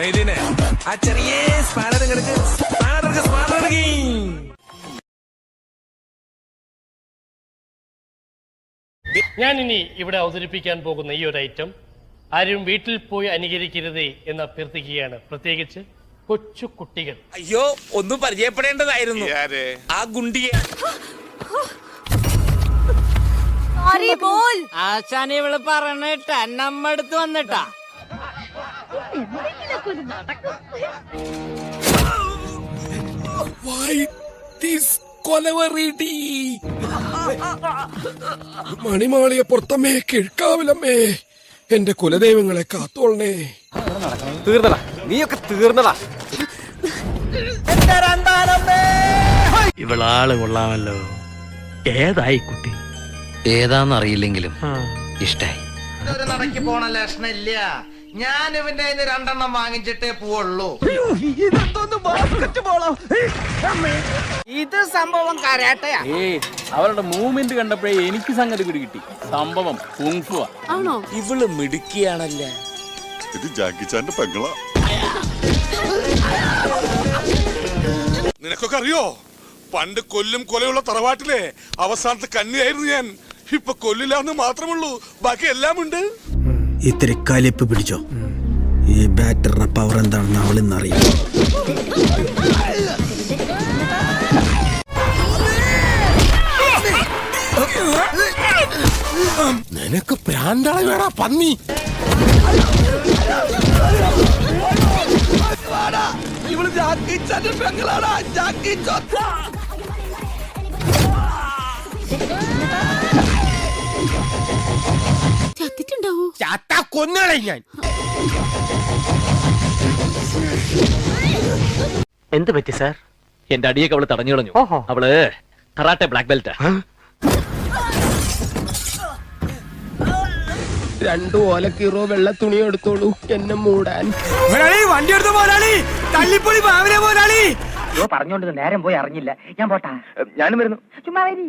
മെയ്ദിനെ ആ ചെറിയ സ്പാനർ കിടക്ക് സ്പാനർ സ്പാനർ ഞാൻ ഇനി ഇവിടെ അവതരിപ്പിക്കാൻ പോകുന്ന ഈ ഒരു ഐറ്റം ആരും വീട്ടിൽ പോയി അനുകരിക്കരുതേ എന്ന് അഭ്യർത്ഥിക്കുകയാണ്. പ്രത്യേകിച്ച് കൊച്ചു കുട്ടികൾ. അയ്യോ ഒന്നും പരിചയപ്പെടേണ്ടതായിരുന്നു. ആ ഗുണ്ടിയെ സോറി ഇവൾ പറഞ്ഞിട്ടാ നമ്മടുത്ത് വന്നിട്ടാ. കൊലവറിടി? മണിമാളിയെ പുറത്തമ്മേ കിഴക്കാവിലമ്മേ. എന്റെ കുലദൈവങ്ങളെ കാത്തോളണേ. തീർന്നടാ. നീയൊക്കെ തീർന്നടാ. ഇവളാൾ കൊള്ളാമല്ലോ. ഏതായി കുട്ടി? ഏതാന്നറിയില്ലെങ്കിലും ഇഷ്ടായി. പോണ ലക്ഷണില്ല ഞാൻ ഇവന്റെ അതിന് രണ്ടെണ്ണം വാങ്ങിച്ചിട്ടേ പോവുള്ളൂ. ഇത് സംഭവം കരാട്ടയാ. ഏയ് അവരുടെ മൂവ്മെന്റ് കണ്ടപ്പോഴേ എനിക്ക് സംഗതി കൂടി കിട്ടി സംഭവം കുങ്ഫുവാ. ആണോ? ഇവൾ മിടുക്കിയാണല്ലേ? ഇത് ജാക്കിച്ചാന്റെ പെങ്ങളാ. നിനക്കൊക്കെ അറിയോ? പണ്ട് കൊല്ലും കൊലയുള്ള തറവാട്ടിലെ അവസാനത്തെ കന്നിയായിരുന്നു ഞാൻ. ഇപ്പൊ കൊല്ലില്ലാന്ന് മാത്രമുള്ളൂ. ബാക്കി എല്ലാം ഉണ്ട് ഇത്തിരി കലിപ്പ് പിടിച്ചോ. ഈ ബാറ്ററിന്റെ പവർ എന്താണെന്ന് അവളിന്നറിയാം. നിനക്ക് പ്രാന്താളെ വേടാ പന്നി. ഇവൾ ജാക്കി ചാന്റെ പെങ്ങളാടാ ജാക്കി ചോ- ചത്തിട്ടുണ്ടാവോ ചാത്ത ഞാൻ. എന്ത് പറ്റി സാർ? എന്റെ അടിയൊക്കെ അവൾ തടഞ്ഞു കളഞ്ഞു. അവൾ കറാട്ടെ ബ്ലാക്ക് ബെൽറ്റ് രണ്ടു ഓലക്കീറോ വെള്ള തുണി എടുത്തോളൂ. എന്നെ മൂടാൻ. വണ്ടി എടുത്ത പോലാളി തല്ലിപ്പൊളി പാവനെ പോലാളി പറഞ്ഞോണ്ട് നേരം പോയി അറിഞ്ഞില്ല. ഞാൻ പോട്ടാ. ഞാനും വരുന്നു. ചുമ്മാ വരി.